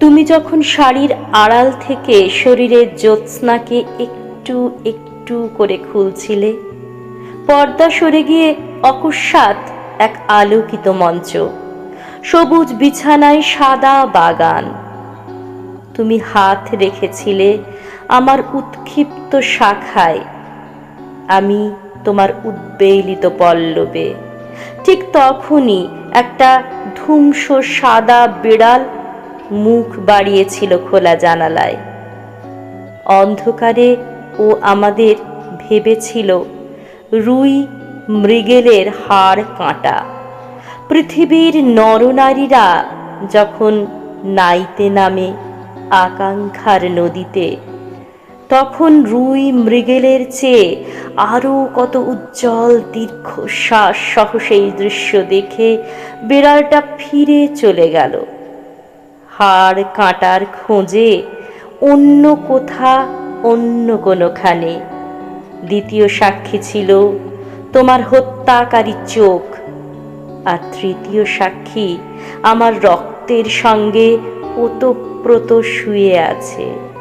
তুমি যখন শাড়ির আড়াল থেকে শরীরের জ্যোৎস্নাকে একটু একটু করে খুলছিলে, পর্দা সরে গিয়ে অকস্মাৎ এক আলোকিত মঞ্চ, সবুজ বিছানায় সাদা বাগান। তুমি হাত রেখেছিলে আমার উৎক্ষিপ্ত শাখায়, আমি তোমার উদ্বেলিত পল্লবে। ঠিক তখনই একটা ধূমস সাদা বিড়াল মুখ বাড়িয়েছিল খোলা জানালায়। অন্ধকারে ও আমাদের ভেবেছিল, রুই মৃগেলের হাড় কাঁটা। পৃথিবীর নরনারীরা যখন নাইতে নামে, আকাঙ্ক্ষার নদীতে তখন রুই মৃগেলের চেয়ে আরও কত উজ্জ্বল দীর্ঘশ্বাস সহ সেই দৃশ্য দেখে বিড়ালটা ফিরে চলে গেল। হাড় কাঁটার খোঁজে অন্য কোথা, অন্য কোনোখানে। দ্বিতীয় সাক্ষী ছিল তোমার হত্যাকারী চোখ। আর তৃতীয় সাক্ষী আমার রক্তের সঙ্গে ওতপ্রোত শুয়ে আছে।